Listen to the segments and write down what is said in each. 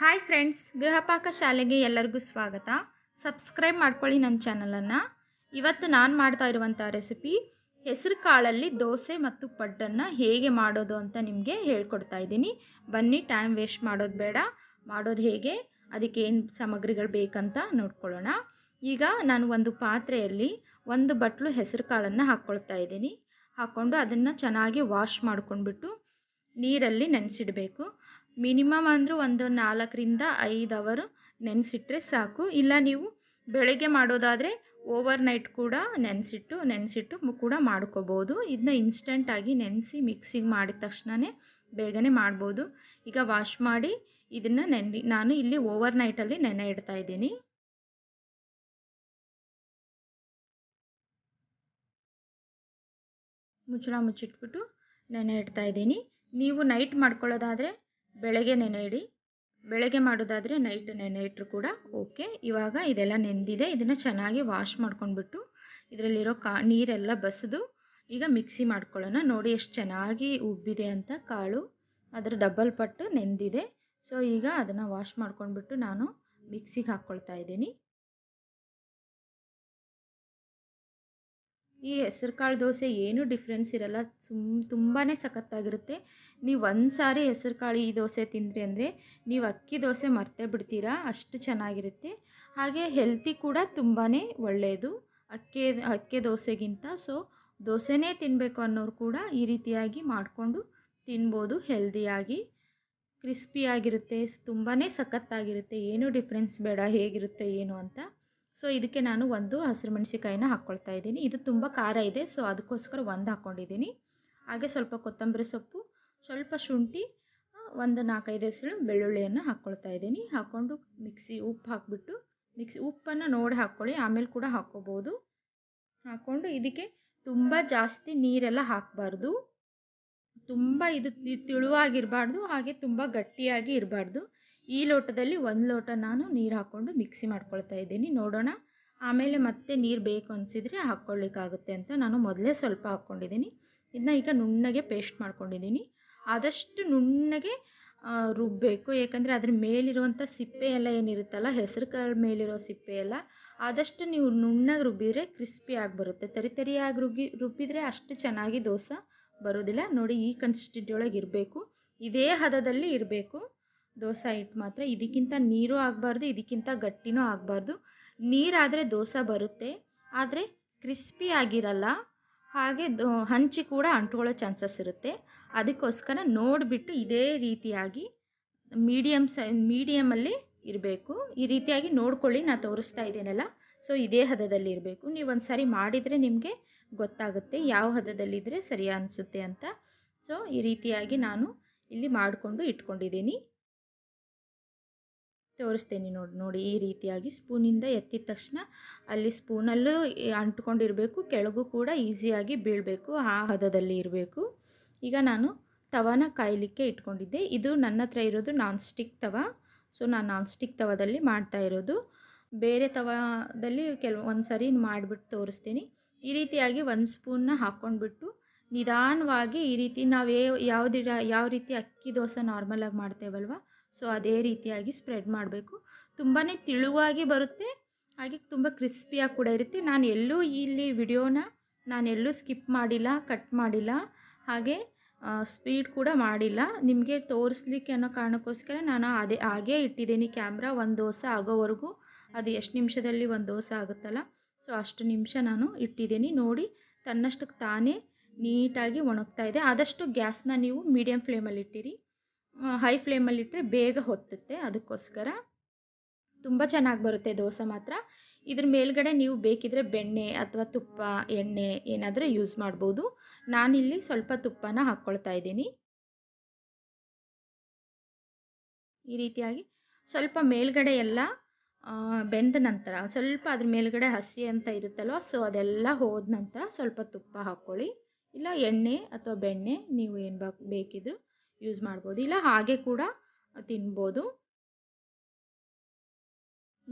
Hi friends Gruhapaka ಶಾಲೆಗೆ ಎಲ್ಲರಿಗೂ ಸ್ವಾಗತ. ಸಬ್ಸ್ಕ್ರೈಬ್ ಮಾಡ್ಕೊಳ್ಳಿ ನನ್ನ ಚಾನಲನ್ನು ಇವತ್ತು ನಾನು ಮಾಡ್ತಾ ಇರುವಂಥ ರೆಸಿಪಿ ಹೆಸರು ಕಾಳಲ್ಲಿ ದೋಸೆ ಮತ್ತು ಪಡ್ಡನ್ನು ಹೇಗೆ ಮಾಡೋದು ಅಂತ ನಿಮಗೆ ಹೇಳ್ಕೊಡ್ತಾ ಇದ್ದೀನಿ. ಬನ್ನಿ ಟೈಮ್ ವೇಸ್ಟ್ ಮಾಡೋದು ಬೇಡ. ಮಾಡೋದು ಹೇಗೆ? ಅದಕ್ಕೆ ಏನು ಸಾಮಗ್ರಿಗಳು ಬೇಕಂತ ನೋಡ್ಕೊಳ್ಳೋಣ. ಈಗ ನಾನು ಒಂದು ಪಾತ್ರೆಯಲ್ಲಿ ಒಂದು ಬಟ್ಲು ಹೆಸರು ಕಾಳನ್ನು ಹಾಕ್ಕೊಳ್ತಾ ಇದ್ದೀನಿ. ಹಾಕ್ಕೊಂಡು ಅದನ್ನು ಚೆನ್ನಾಗಿ ವಾಶ್ ಮಾಡ್ಕೊಂಡ್ಬಿಟ್ಟು ನೀರಲ್ಲಿ ನೆನೆಸಿಡಬೇಕು. ಮಿನಿಮಮ್ ಅಂದರೂ ಒಂದು ನಾಲ್ಕರಿಂದ ಐದು ಅವರು ನೆನೆಸಿಟ್ರೆ ಸಾಕು. ಇಲ್ಲ ನೀವು ಬೆಳಗ್ಗೆ ಮಾಡೋದಾದರೆ ಓವರ್ ನೈಟ್ ಕೂಡ ನೆನೆಸಿಟ್ಟು ನೆನೆಸಿಟ್ಟು ಕೂಡ ಮಾಡ್ಕೋಬೋದು. ಇದನ್ನ ಇನ್ಸ್ಟೆಂಟಾಗಿ ನೆನೆಸಿ ಮಿಕ್ಸಿಗೆ ಮಾಡಿದ ತಕ್ಷಣವೇ ಬೇಗನೆ ಮಾಡ್ಬೋದು. ಈಗ ವಾಶ್ ಮಾಡಿ ಇದನ್ನು ನೆನೆ ನಾನು ಇಲ್ಲಿ ಓವರ್ ನೈಟಲ್ಲಿ ನೆನೆ ಇಡ್ತಾ ಇದ್ದೀನಿ. ಮುಚ್ಚಳ ಮುಚ್ಚಿಟ್ಬಿಟ್ಟು ನೆನೆ ಇಡ್ತಾ ಇದ್ದೀನಿ. ನೀವು ನೈಟ್ ಮಾಡ್ಕೊಳ್ಳೋದಾದರೆ ಬೆಳಗ್ಗೆ ನೆನೆ ಇಡಿ ಬೆಳಗ್ಗೆ ಮಾಡೋದಾದರೆ ನೈಟ್ ನೆನೆ ಇಟ್ಟರು ಕೂಡ ಓಕೆ ಇವಾಗ ಇದೆಲ್ಲ ನೆಂದಿದೆ. ಇದನ್ನು ಚೆನ್ನಾಗಿ ವಾಶ್ ಮಾಡ್ಕೊಂಡ್ಬಿಟ್ಟು ಇದರಲ್ಲಿರೋ ಕಾ, ನೀರೆಲ್ಲ ಬಸಿದು ಈಗ ಮಿಕ್ಸಿ ಮಾಡ್ಕೊಳ್ಳೋಣ. ನೋಡಿ ಎಷ್ಟು ಚೆನ್ನಾಗಿ ಉಬ್ಬಿದೆ ಅಂತ ಕಾಳು. ಅದರ ಡಬ್ಬಲ್ ಪಟ್ಟು ನೆಂದಿದೆ. ಸೊ ಈಗ ಅದನ್ನು ವಾಶ್ ಮಾಡ್ಕೊಂಡ್ಬಿಟ್ಟು ನಾನು ಮಿಕ್ಸಿಗೆ ಹಾಕ್ಕೊಳ್ತಾ ಇದ್ದೀನಿ. ಈ ಹೆಸರು ಕಾಳು ದೋಸೆ ಏನೂ ಡಿಫ್ರೆನ್ಸ್ ಇರಲ್ಲ. ಸುಮ್ ತುಂಬಾ ಸಖತ್ತಾಗಿರುತ್ತೆ. ನೀವು ಒಂದು ಸಾರಿ ಹೆಸರು ಕಾಳು ಈ ದೋಸೆ ತಿಂದ್ರಿ ಅಂದರೆ ನೀವು ಅಕ್ಕಿ ದೋಸೆ ಮರೆತೇ ಬಿಡ್ತೀರಾ, ಅಷ್ಟು ಚೆನ್ನಾಗಿರುತ್ತೆ. ಹಾಗೆ ಹೆಲ್ತಿ ಕೂಡ ತುಂಬಾ ಒಳ್ಳೆಯದು ಅಕ್ಕಿ ಅಕ್ಕಿ ದೋಸೆಗಿಂತ. ಸೊ ದೋಸೆನೇ ತಿನ್ನಬೇಕು ಅನ್ನೋರು ಕೂಡ ಈ ರೀತಿಯಾಗಿ ಮಾಡಿಕೊಂಡು ತಿನ್ಬೋದು ಹೆಲ್ದಿಯಾಗಿ ಕ್ರಿಸ್ಪಿಯಾಗಿರುತ್ತೆ ತುಂಬಾ ಸಖತ್ತಾಗಿರುತ್ತೆ. ಏನೂ ಡಿಫ್ರೆನ್ಸ್ ಬೇಡ, ಹೇಗಿರುತ್ತೆ, ಏನು ಅಂತ. ಸೊ ಇದಕ್ಕೆ ನಾನು ಒಂದು ಹಸಿರು ಮೆಣಸಿಕಾಯಿನ ಹಾಕ್ಕೊಳ್ತಾ ಇದ್ದೀನಿ. ಇದು ತುಂಬ ಖಾರ ಇದೆ ಸೊ ಅದಕ್ಕೋಸ್ಕರ ಒಂದು ಹಾಕ್ಕೊಂಡಿದ್ದೀನಿ ಹಾಗೆ ಸ್ವಲ್ಪ ಕೊತ್ತಂಬರಿ ಸೊಪ್ಪು ಸ್ವಲ್ಪ ಶುಂಠಿ ಒಂದು ನಾಲ್ಕೈದು ಹೆಸರು ಬೆಳ್ಳುಳ್ಳಿಯನ್ನು ಹಾಕ್ಕೊಳ್ತಾ ಇದ್ದೀನಿ. ಹಾಕ್ಕೊಂಡು ಮಿಕ್ಸಿ ಉಪ್ಪು ಹಾಕಿಬಿಟ್ಟು, ಮಿಕ್ಸಿ ಉಪ್ಪನ್ನು ನೋಡಿ ಹಾಕ್ಕೊಳ್ಳಿ, ಆಮೇಲೆ ಕೂಡ ಹಾಕ್ಕೋಬೋದು. ಹಾಕ್ಕೊಂಡು ಇದಕ್ಕೆ ತುಂಬ ಜಾಸ್ತಿ ನೀರೆಲ್ಲ ಹಾಕಬಾರ್ದು. ತುಂಬ ಇದು ತಿಳುವಾಗಿರಬಾರ್ದು, ಹಾಗೆ ತುಂಬ ಗಟ್ಟಿಯಾಗಿ ಇರಬಾರ್ದು. ಈ ಲೋಟದಲ್ಲಿ ಒಂದು ಲೋಟ ನಾನು ನೀರು ಹಾಕ್ಕೊಂಡು ಮಿಕ್ಸಿ ಮಾಡ್ಕೊಳ್ತಾ ಇದ್ದೀನಿ. ನೋಡೋಣ. ಆಮೇಲೆ ಮತ್ತೆ ನೀರು ಬೇಕು ಅನಿಸಿದರೆ ಹಾಕ್ಕೊಳ್ಳಿಕ್ಕಾಗುತ್ತೆ ಅಂತ ನಾನು ಮೊದಲೇ ಸ್ವಲ್ಪ ಹಾಕ್ಕೊಂಡಿದ್ದೀನಿ. ಇದನ್ನ ಈಗ ನುಣ್ಣಗೆ ಪೇಸ್ಟ್ ಮಾಡ್ಕೊಂಡಿದ್ದೀನಿ. ಆದಷ್ಟು ನುಣ್ಣಗೆ ರುಬ್ಬಬೇಕು ಏಕೆಂದರೆ ಅದ್ರ ಮೇಲಿರುವಂಥ ಸಿಪ್ಪೆ ಎಲ್ಲ ಏನಿರುತ್ತಲ್ಲ, ಹೆಸರು ಕಾಳು ಮೇಲಿರೋ ಸಿಪ್ಪೆ ಎಲ್ಲ ಆದಷ್ಟು ನೀವು ನುಣ್ಣಗೆ ರುಬ್ಬಿದರೆ ಕ್ರಿಸ್ಪಿ ಆಗಿ ಬರುತ್ತೆ. ತರಿ ತರಿಯಾಗಿ ರುಬ್ಬಿ ರುಬ್ಬಿದರೆ ಅಷ್ಟು ಚೆನ್ನಾಗಿ ದೋಸೆ ಬರೋದಿಲ್ಲ. ನೋಡಿ, ಈ ಕನ್ಸಿಸ್ಟೆಂಟಿ ಇರಬೇಕು. ಇದೇ ಹದದಲ್ಲಿ ಇರಬೇಕು. ದೋಸೆ ಹಿಟ್ಟು ಮಾತ್ರ. ಇದಕ್ಕಿಂತ ನೀರು ಆಗಬಾರ್ದು, ಇದಕ್ಕಿಂತ ಗಟ್ಟಿನೂ ಆಗಬಾರ್ದು. ನೀರಾದರೆ ದೋಸೆ ಬರುತ್ತೆ. ಆದರೆ ಕ್ರಿಸ್ಪಿ ಆಗಿರಲ್ಲ. ಹಾಗೆ ದೋ, ಹಂಚಿ ಕೂಡ ಅಂಟ್ಕೊಳ್ಳೋ ಚಾನ್ಸಸ್ ಇರುತ್ತೆ. ಅದಕ್ಕೋಸ್ಕರ ನೋಡಿಬಿಟ್ಟು ಇದೇ ರೀತಿಯಾಗಿ ಮೀಡಿಯಮ್ ಸೈ, ಮೀಡಿಯಮಲ್ಲಿ ಇರಬೇಕು. ಈ ರೀತಿಯಾಗಿ ನೋಡ್ಕೊಳ್ಳಿ ನಾನು ತೋರಿಸ್ತಾ ಇದ್ದೇನಲ್ಲ? ಸೊ, ಇದೇ ಹದದಲ್ಲಿ ಇರಬೇಕು. ನೀವು ಒಂದು ಸಾರಿ ಮಾಡಿದರೆ ನಿಮಗೆ ಗೊತ್ತಾಗುತ್ತೆ ಯಾವ ಹದದಲ್ಲಿದ್ದರೆ ಸರಿ ಅನಿಸುತ್ತೆ ಅಂತ. ಸೊ, ಈ ರೀತಿಯಾಗಿ ನಾನು ಇಲ್ಲಿ ಮಾಡಿಕೊಂಡು ಇಟ್ಕೊಂಡಿದ್ದೀನಿ. ತೋರಿಸ್ತೇನೆ ನೋಡಿ ನೋಡಿ, ಈ ರೀತಿಯಾಗಿ ಸ್ಪೂನಿಂದ ಎತ್ತಿದ ತಕ್ಷಣ ಅಲ್ಲಿ ಸ್ಪೂನಲ್ಲೂ ಅಂಟ್ಕೊಂಡಿರಬೇಕು, ಕೆಳಗೂ ಕೂಡ ಈಸಿಯಾಗಿ ಬೀಳಬೇಕು, ಆ ಹದದಲ್ಲಿ ಇರಬೇಕು. ಈಗ ನಾನು ತವಾನ ಕಾಯಲಿಕ್ಕೆ ಇಟ್ಕೊಂಡಿದ್ದೆ. ಇದು ನನ್ನ ಹತ್ರ ಇರೋದು ನಾನ್ ಸ್ಟಿಕ್ ತವ. ಸೊ ನಾನು ನಾನ್ ಸ್ಟಿಕ್ ತವದಲ್ಲಿ ಮಾಡ್ತಾ ಇರೋದು. ಬೇರೆ ತವದಲ್ಲಿ ಕೆಲವು ಒಂದು ಸರಿ ಮಾಡಿಬಿಟ್ಟು ತೋರಿಸ್ತೀನಿ. ಈ ರೀತಿಯಾಗಿ ಒಂದು ಸ್ಪೂನ್ನ ಹಾಕ್ಕೊಂಡ್ಬಿಟ್ಟು ನಿಧಾನವಾಗಿ ಈ ರೀತಿ ನಾವು ಯಾವ್ದು ಯಾವ ರೀತಿ ಅಕ್ಕಿ ದೋಸೆ ನಾರ್ಮಲಾಗಿ ಮಾಡ್ತೇವಲ್ವ? ಸೊ ಅದೇ ರೀತಿಯಾಗಿ ಸ್ಪ್ರೆಡ್ ಮಾಡಬೇಕು. ತುಂಬಾ ತಿಳುವಾಗಿ ಬರುತ್ತೆ. ಹಾಗೆ ತುಂಬ ಕ್ರಿಸ್ಪಿಯಾಗಿ ಕೂಡ ಇರುತ್ತೆ. ನಾನು ಎಲ್ಲೂ ಇಲ್ಲಿ ವಿಡಿಯೋನ ನಾನು ಎಲ್ಲೂ ಸ್ಕಿಪ್ ಮಾಡಿಲ್ಲ ಕಟ್ ಮಾಡಿಲ್ಲ. ಹಾಗೆ ಸ್ಪೀಡ್ ಕೂಡ ಮಾಡಿಲ್ಲ. ನಿಮಗೆ ತೋರಿಸ್ಲಿಕ್ಕೆ ಅನ್ನೋ ಕಾರಣಕ್ಕೋಸ್ಕರ ನಾನು ಅದೇ, ಹಾಗೇ ಇಟ್ಟಿದ್ದೀನಿ ಕ್ಯಾಮ್ರಾ ಒಂದು ದೋಸೆ ಆಗೋವರೆಗೂ ಅದು ಎಷ್ಟು ನಿಮಿಷದಲ್ಲಿ ಒಂದು ದೋಸೆ ಆಗುತ್ತಲ್ಲ. ಸೊ ಅಷ್ಟು ನಿಮಿಷ ನಾನು ಇಟ್ಟಿದ್ದೀನಿ. ನೋಡಿ ತನ್ನಷ್ಟಕ್ಕೆ ತಾನೇ ನೀಟಾಗಿ ಒಣಗ್ತಾ ಇದೆ. ಆದಷ್ಟು ಗ್ಯಾಸ್ನ ನೀವು ಮೀಡಿಯಮ್ ಫ್ಲೇಮಲ್ಲಿ ಇಟ್ಟಿರಿ. ಹೈ ಫ್ಲೇಮಲ್ಲಿಟ್ಟರೆ ಬೇಗ ಹೊತ್ತುತ್ತೆ. ಅದಕ್ಕೋಸ್ಕರ ತುಂಬ ಚೆನ್ನಾಗಿ ಬರುತ್ತೆ ದೋಸೆ ಮಾತ್ರ. ಇದ್ರ ಮೇಲ್ಗಡೆ ನೀವು ಬೇಕಿದ್ರೆ ಬೆಣ್ಣೆ ಅಥವಾ ತುಪ್ಪ, ಎಣ್ಣೆ ಏನಾದರೂ ಯೂಸ್ ಮಾಡ್ಬೋದು. ನಾನಿಲ್ಲಿ ಸ್ವಲ್ಪ ತುಪ್ಪನ ಹಾಕ್ಕೊಳ್ತಾ ಇದ್ದೀನಿ. ಈ ರೀತಿಯಾಗಿ ಸ್ವಲ್ಪ ಮೇಲ್ಗಡೆ ಎಲ್ಲ ಬೆಂದ ನಂತರ, ಸ್ವಲ್ಪ ಅದ್ರ ಮೇಲ್ಗಡೆ ಹಸಿ ಅಂತ ಇರುತ್ತಲ್ವ, ಸೊ ಅದೆಲ್ಲ ಹೋದ ನಂತರ ಸ್ವಲ್ಪ ತುಪ್ಪ ಹಾಕ್ಕೊಳ್ಳಿ. ಇಲ್ಲ ಎಣ್ಣೆ ಅಥವಾ ಬೆಣ್ಣೆ ನೀವು ಏನು ಬೇಕಿದ್ರು ಯೂಸ್ ಮಾಡ್ಬೋದು. ಇಲ್ಲ ಹಾಗೆ ಕೂಡ ತಿನ್ಬೋದು.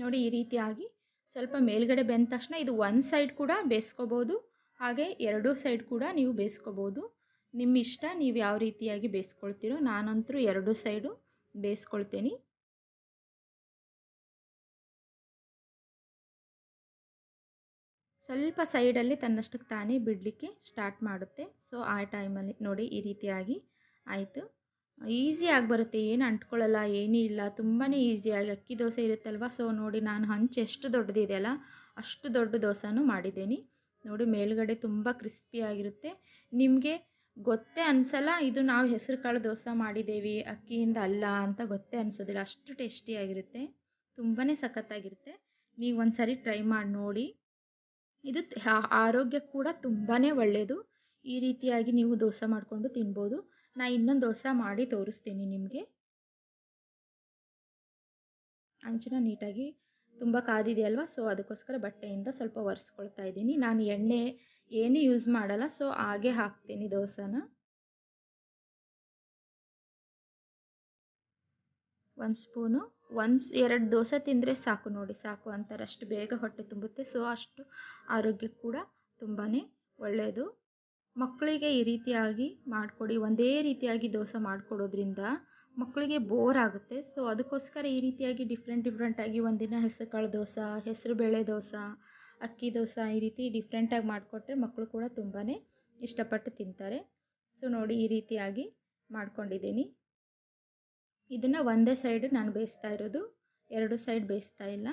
ನೋಡಿ ಈ ರೀತಿಯಾಗಿ ಸ್ವಲ್ಪ ಮೇಲ್ಗಡೆ ಬೆಂದ ತಕ್ಷಣ ಇದು ಒನ್ ಸೈಡ್ ಕೂಡ ಬೇಯಿಸ್ಕೋಬೋದು, ಹಾಗೆ ಎರಡೂ ಸೈಡ್ ಕೂಡ ನೀವು ಬೇಯಿಸ್ಕೋಬೋದು. ನಿಮ್ಮ ಇಷ್ಟ, ನೀವು ಯಾವ ರೀತಿಯಾಗಿ ಬೇಯಿಸ್ಕೊಳ್ತೀರೋ ನಾನಂತರೂ ಎರಡೂ ಸೈಡು ಬೇಯಿಸ್ಕೊಳ್ತೀನಿ. ಸ್ವಲ್ಪ ಸೈಡಲ್ಲಿ ತನ್ನಷ್ಟಕ್ಕೆ ತಾನೇ ಬಿಡಲಿಕ್ಕೆ ಸ್ಟಾರ್ಟ್ ಮಾಡುತ್ತೆ. ಸೊ ಆ ಟೈಮಲ್ಲಿ ನೋಡಿ ಈ ರೀತಿಯಾಗಿ ಆಯಿತು. ಈಸಿಯಾಗಿ ಬರುತ್ತೆ. ಏನು ಅಂಟ್ಕೊಳ್ಳಲ್ಲ, ಏನೂ ಇಲ್ಲ. ತುಂಬಾ ಈಸಿಯಾಗಿ ಅಕ್ಕಿ ದೋಸೆ ಇರುತ್ತಲ್ವ? ಸೊ, ನೋಡಿ ನಾನು ಹಂಚು ಎಷ್ಟು ದೊಡ್ಡದಿದೆಯಲ್ಲ ಅಷ್ಟು ದೊಡ್ಡ ದೋಸೆನೂ ಮಾಡಿದ್ದೀನಿ. ನೋಡಿ, ಮೇಲುಗಡೆ ತುಂಬ ಕ್ರಿಸ್ಪಿಯಾಗಿರುತ್ತೆ ನಿಮಗೆ ಗೊತ್ತೇ ಅನಿಸಲ್ಲ, ಇದು ನಾವು ಹೆಸರು ಕಾಳು ದೋಸೆ ಮಾಡಿದ್ದೇವೆ ಅಕ್ಕಿಯಿಂದ ಅಲ್ಲ ಅಂತ ಗೊತ್ತೇ ಅನಿಸೋದಿಲ್ಲ. ಅಷ್ಟು ಟೇಸ್ಟಿಯಾಗಿರುತ್ತೆ ತುಂಬಾ ಸಖತ್ತಾಗಿರುತ್ತೆ. ನೀವು ಒಂದು ಸರಿ ಟ್ರೈ ಮಾಡಿ ನೋಡಿ. ಇದು ಆರೋಗ್ಯಕ್ಕೆ ಕೂಡ ತುಂಬಾ ಒಳ್ಳೆಯದು ಈ ರೀತಿಯಾಗಿ ನೀವು ದೋಸೆ ಮಾಡಿಕೊಂಡು ತಿನ್ಬೋದು. ನಾ ಇನ್ನೊಂದು ದೋಸೆ ಮಾಡಿ ತೋರಿಸ್ತೀನಿ ನಿಮಗೆ. ಅಂಚಿನ ನೀಟಾಗಿ ತುಂಬ ಕಾದಿದೆಯಲ್ವ ಸೊ ಅದಕ್ಕೋಸ್ಕರ ಬಟ್ಟೆಯಿಂದ ಸ್ವಲ್ಪ ಒರೆಸ್ಕೊಳ್ತಾ ಇದ್ದೀನಿ. ನಾನು ಎಣ್ಣೆ ಏನೇ ಯೂಸ್ ಮಾಡಲ್ಲ ಸೊ ಹಾಗೆ ಹಾಕ್ತೀನಿ ದೋಸೆನ. ಒಂದು ಸ್ಪೂನು, ಒಂದು ಎರಡು ದೋಸೆ ತಿಂದರೆ ಸಾಕು ನೋಡಿ, ಸಾಕು ಅಂತಾರೆ ಅಷ್ಟು ಬೇಗ ಹೊಟ್ಟೆ ತುಂಬುತ್ತೆ. ಸೊ ಅಷ್ಟು ಆರೋಗ್ಯಕ್ಕೆ ಕೂಡ ತುಂಬಾ ಒಳ್ಳೆಯದು ಮಕ್ಕಳಿಗೆ ಈ ರೀತಿಯಾಗಿ ಮಾಡಿಕೊಡಿ, ಒಂದೇ ರೀತಿಯಾಗಿ ದೋಸೆ ಮಾಡಿಕೊಡೋದ್ರಿಂದ ಮಕ್ಕಳಿಗೆ ಬೋರ್ ಆಗುತ್ತೆ. ಸೊ ಅದಕ್ಕೋಸ್ಕರ ಈ ರೀತಿಯಾಗಿ ಡಿಫ್ರೆಂಟ್ ಡಿಫ್ರೆಂಟಾಗಿ ಒಂದಿನ ಹೆಸರುಕಾಳು ದೋಸೆ ಹೆಸರುಬೇಳೆ ದೋಸೆ, ಅಕ್ಕಿ ದೋಸೆ ಈ ರೀತಿ ಡಿಫ್ರೆಂಟಾಗಿ ಮಾಡಿಕೊಟ್ರೆ ಮಕ್ಕಳು ಕೂಡ ತುಂಬಾ ಇಷ್ಟಪಟ್ಟು ತಿಂತಾರೆ. ಸೊ ನೋಡಿ ಈ ರೀತಿಯಾಗಿ ಮಾಡ್ಕೊಂಡಿದ್ದೀನಿ. ಇದನ್ನು ಒಂದೇ ಸೈಡ್ ನಾನು ಬೇಯಿಸ್ತಾ ಇರೋದು, ಎರಡು ಸೈಡ್ ಬೇಯಿಸ್ತಾ ಇಲ್ಲ.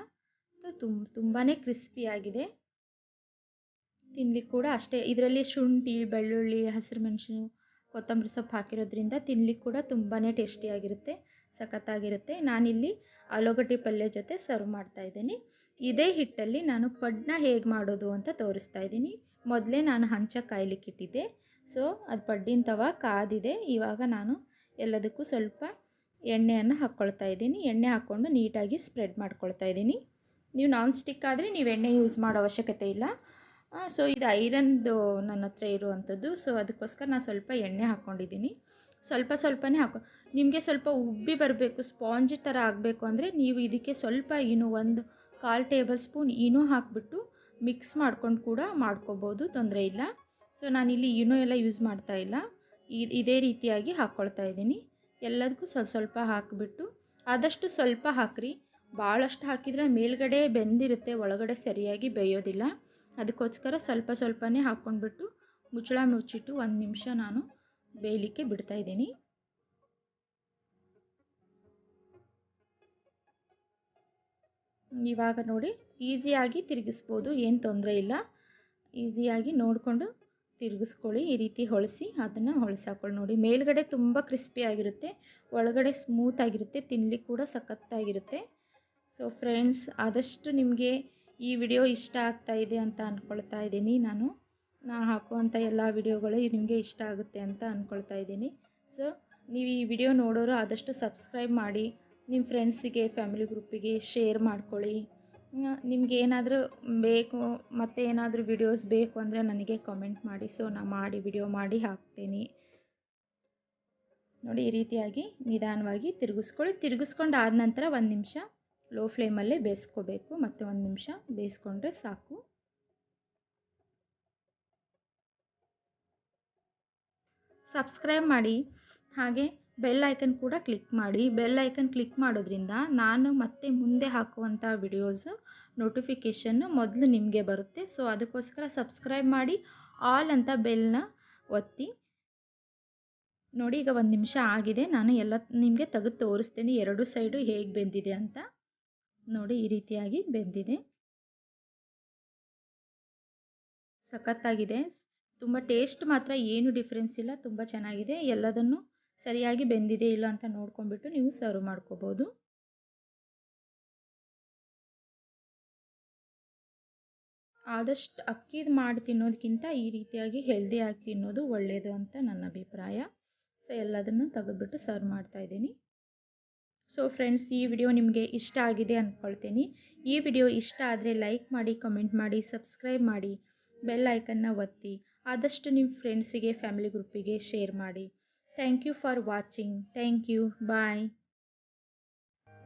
ತುಂಬ ತುಂಬಾ ಕ್ರಿಸ್ಪಿಯಾಗಿದೆ ತಿನ್ಲಿಕ್ಕೆ ಕೂಡ ಅಷ್ಟೇ. ಇದರಲ್ಲಿ ಶುಂಠಿ, ಬೆಳ್ಳುಳ್ಳಿ, ಹಸಿರು ಮೆಣಸು, ಕೊತ್ತಂಬರಿ ಸೊಪ್ಪು ಹಾಕಿರೋದ್ರಿಂದ ತಿನ್ಲಿಕ್ಕೆ ಕೂಡ ತುಂಬಾ ಟೇಸ್ಟಿಯಾಗಿರುತ್ತೆ ಸಖತ್ತಾಗಿರುತ್ತೆ. ನಾನಿಲ್ಲಿ ಆಲೂಗಡ್ಡೆ ಪಲ್ಯ ಜೊತೆ ಸರ್ವ್ ಮಾಡ್ತಾ ಇದ್ದೀನಿ. ಇದೇ ಹಿಟ್ಟಲ್ಲಿ ನಾನು ಪಡ್ನ ಹೇಗೆ ಮಾಡೋದು ಅಂತ ತೋರಿಸ್ತಾ ಇದ್ದೀನಿ. ಮೊದಲೇ ನಾನು ಹಂಚ ಕಾಯ್ಲಿಕ್ಕಿಟ್ಟಿದ್ದೆ ಸೊ, ಅದು ಪಡ್ಡಿನ ತವ ಕಾದಿದೆ. ಇವಾಗ ನಾನು ಎಲ್ಲದಕ್ಕೂ ಸ್ವಲ್ಪ ಎಣ್ಣೆಯನ್ನು ಹಾಕ್ಕೊಳ್ತಾ ಇದ್ದೀನಿ. ಎಣ್ಣೆ ಹಾಕ್ಕೊಂಡು ನೀಟಾಗಿ ಸ್ಪ್ರೆಡ್ ಮಾಡ್ಕೊಳ್ತಾ ಇದ್ದೀನಿ. ನೀವು ನಾನ್ ಸ್ಟಿಕ್ ಆದರೆ ನೀವು ಎಣ್ಣೆ ಯೂಸ್ ಮಾಡೋ ಅವಶ್ಯಕತೆ ಇಲ್ಲ. ಸೊ ಇದು ಐರನ್ದು ನನ್ನ ಹತ್ರ ಇರುವಂಥದ್ದು. ಸೊ ಅದಕ್ಕೋಸ್ಕರ ನಾನು ಸ್ವಲ್ಪ ಎಣ್ಣೆ ಹಾಕ್ಕೊಂಡಿದ್ದೀನಿ. ಸ್ವಲ್ಪ ಸ್ವಲ್ಪನೇ ಹಾಕೊ, ನಿಮಗೆ ಸ್ವಲ್ಪ ಉಬ್ಬಿ ಬರಬೇಕು, ಸ್ಪಾಂಜ್ ಥರ ಆಗಬೇಕು ಅಂದರೆ ನೀವು ಇದಕ್ಕೆ ಸ್ವಲ್ಪ ಇನ್ನು ಒಂದು ಕಾಲು ಟೇಬಲ್ ಸ್ಪೂನ್ ಈನೋ ಹಾಕಿಬಿಟ್ಟು ಮಿಕ್ಸ್ ಮಾಡ್ಕೊಂಡು ಕೂಡ ಮಾಡ್ಕೋಬೋದು, ತೊಂದರೆ ಇಲ್ಲ. ಸೊ ನಾನಿಲ್ಲಿ ಈನೋ ಎಲ್ಲ ಯೂಸ್ ಮಾಡ್ತಾ ಇಲ್ಲ. ಇದೇ ರೀತಿಯಾಗಿ ಹಾಕ್ಕೊಳ್ತಾ ಇದ್ದೀನಿ. ಎಲ್ಲದಕ್ಕೂ ಸ್ವಲ್ಪ ಸ್ವಲ್ಪ ಹಾಕಿಬಿಟ್ಟು, ಆದಷ್ಟು ಸ್ವಲ್ಪ ಹಾಕ್ರಿ. ಭಾಳಷ್ಟು ಹಾಕಿದರೆ ಮೇಲ್ಗಡೆ ಬೆಂದಿರುತ್ತೆ, ಒಳಗಡೆ ಸರಿಯಾಗಿ ಬೇಯೋದಿಲ್ಲ. ಅದಕ್ಕೋಸ್ಕರ ಸ್ವಲ್ಪ ಸ್ವಲ್ಪನೇ ಹಾಕ್ಕೊಂಡ್ಬಿಟ್ಟು ಮುಚ್ಚಳ ಮುಚ್ಚಿಟ್ಟು ಒಂದು ನಿಮಿಷ ನಾನು ಬೇಯಲಿಕ್ಕೆ ಬಿಡ್ತಾ ಇದ್ದೀನಿ. ಇವಾಗ ನೋಡಿ, ಈಸಿಯಾಗಿ ತಿರುಗಿಸ್ಬೋದು, ಏನು ತೊಂದರೆ ಇಲ್ಲ. ಈಸಿಯಾಗಿ ನೋಡಿಕೊಂಡು ತಿರುಗಿಸ್ಕೊಳ್ಳಿ, ಈ ರೀತಿ ಹೊಳಿಸಿ ಅದನ್ನು ಹೊಳ್ಸಾಕೊಳ್ಳಿ ನೋಡಿ. ಮೇಲ್ಗಡೆ ತುಂಬ ಕ್ರಿಸ್ಪಿಯಾಗಿರುತ್ತೆ ಒಳಗಡೆ ಸ್ಮೂತಾಗಿರುತ್ತೆ ತಿನ್ನಲಿಕ್ಕೆ ಕೂಡ ಸಖತ್ತಾಗಿರುತ್ತೆ. ಸೊ ಫ್ರೆಂಡ್ಸ್ ಆದಷ್ಟು ನಿಮಗೆ ಈ ವಿಡಿಯೋ ಇಷ್ಟ ಆಗ್ತಾ ಇದೆ ಅಂತ ಅಂದ್ಕೊಳ್ತಾ ಇದ್ದೀನಿ ನಾನು. ನಾ ಹಾಕುವಂಥ ಎಲ್ಲ ವಿಡಿಯೋಗಳು ನಿಮಗೆ ಇಷ್ಟ ಆಗುತ್ತೆ ಅಂತ ಅಂದ್ಕೊಳ್ತಾ ಇದ್ದೀನಿ. ಸೊ ನೀವು ಈ ವಿಡಿಯೋ ನೋಡೋರು ಆದಷ್ಟು ಸಬ್ಸ್ಕ್ರೈಬ್ ಮಾಡಿ ನಿಮ್ಮ ಫ್ರೆಂಡ್ಸಿಗೆ ಫ್ಯಾಮಿಲಿ ಗ್ರೂಪಿಗೆ ಶೇರ್ ಮಾಡ್ಕೊಳ್ಳಿ. ನಿಮ್ಗೆ ಏನಾದರೂ ಬೇಕು, ಮತ್ತು ಏನಾದರೂ ವಿಡಿಯೋಸ್ ಬೇಕು ಅಂದರೆ ನನಗೆ ಕಮೆಂಟ್ ಮಾಡಿ. ಸೊ ನಾನು ಮಾಡಿ ವಿಡಿಯೋ ಮಾಡಿ ಹಾಕ್ತೀನಿ. ನೋಡಿ, ಈ ರೀತಿಯಾಗಿ ನಿಧಾನವಾಗಿ ತಿರುಗಿಸ್ಕೊಳ್ಳಿ ತಿರುಗಿಸ್ಕೊಂಡು ಆದ ನಂತರ ಒಂದು ನಿಮಿಷ ಲೋ ಫ್ಲೇಮಲ್ಲೇ ಬೇಯಿಸ್ಕೋಬೇಕು. ಮತ್ತು ಒಂದು ನಿಮಿಷ ಬೇಯಿಸ್ಕೊಂಡ್ರೆ ಸಾಕು. ಸಬ್ಸ್ಕ್ರೈಬ್ ಮಾಡಿ. ಹಾಗೆ ಬೆಲ್ ಐಕನ್ ಕೂಡ ಕ್ಲಿಕ್ ಮಾಡಿ. ಬೆಲ್ ಐಕನ್ ಕ್ಲಿಕ್ ಮಾಡೋದ್ರಿಂದ ನಾನು ಮತ್ತೆ ಮುಂದೆ ಹಾಕುವಂಥ ವಿಡಿಯೋಸ್ ನೋಟಿಫಿಕೇಷನ್ನು ಮೊದಲು ನಿಮಗೆ ಬರುತ್ತೆ. ಸೊ ಅದಕ್ಕೋಸ್ಕರ ಸಬ್ಸ್ಕ್ರೈಬ್ ಮಾಡಿ. ಆಲ್ ಅಂತ ಬೆಲ್ನ ಒತ್ತಿ. ನೋಡಿ, ಈಗ ಒಂದು ನಿಮಿಷ ಆಗಿದೆ. ನಾನು ಎಲ್ಲ ನಿಮಗೆ ತೆಗೆದು ತೋರಿಸ್ತೀನಿ. ಎರಡು ಸೈಡು ಹೇಗೆ ಬೆಂದಿದೆ ಅಂತ. ನೋಡಿ ಈ ರೀತಿಯಾಗಿ ಬೆಂದಿದೆ. ಸಖತ್ತಾಗಿದೆ. ತುಂಬ ಟೇಸ್ಟ್ ಮಾತ್ರ ಏನು ಡಿಫ್ರೆನ್ಸ್ ಇಲ್ಲ, ತುಂಬ ಚೆನ್ನಾಗಿದೆ. ಎಲ್ಲದನ್ನು ಸರಿಯಾಗಿ ಬೆಂದಿದೆ ಇಲ್ಲ ಅಂತ ನೋಡ್ಕೊಂಡ್ಬಿಟ್ಟು ನೀವು ಸರ್ವ್ ಮಾಡ್ಕೋಬೋದು. ಆದಷ್ಟು ಅಕ್ಕಿದು ಮಾಡಿ ತಿನ್ನೋದಕ್ಕಿಂತ ಈ ರೀತಿಯಾಗಿ ಹೆಲ್ದಿ ಆಗಿ ತಿನ್ನೋದು ಒಳ್ಳೆಯದು ಅಂತ ನನ್ನ ಅಭಿಪ್ರಾಯ. ಸೊ ಎಲ್ಲದನ್ನು ತೆಗೆದುಬಿಟ್ಟು ಸರ್ವ್ ಮಾಡ್ತಾಯಿದ್ದೀನಿ ಸೊ ಫ್ರೆಂಡ್ಸ್, ಈ ವಿಡಿಯೋ ನಿಮಗೆ ಇಷ್ಟ ಆಗಿದೆ ಅಂದ್ಕೊಳ್ತೀನಿ ಈ ವಿಡಿಯೋ ಇಷ್ಟ ಆದರೆ ಲೈಕ್ ಮಾಡಿ, ಕಮೆಂಟ್ ಮಾಡಿ, ಸಬ್ಸ್ಕ್ರೈಬ್ ಮಾಡಿ, ಬೆಲ್ ಐಕನ್ನ ಒತ್ತಿ, ಆದಷ್ಟು ನಿಮ್ಮ ಫ್ರೆಂಡ್ಸಿಗೆ, ಫ್ಯಾಮಿಲಿ ಗ್ರೂಪಿಗೆ ಶೇರ್ ಮಾಡಿ. Thank you for watching. Thank you. Bye.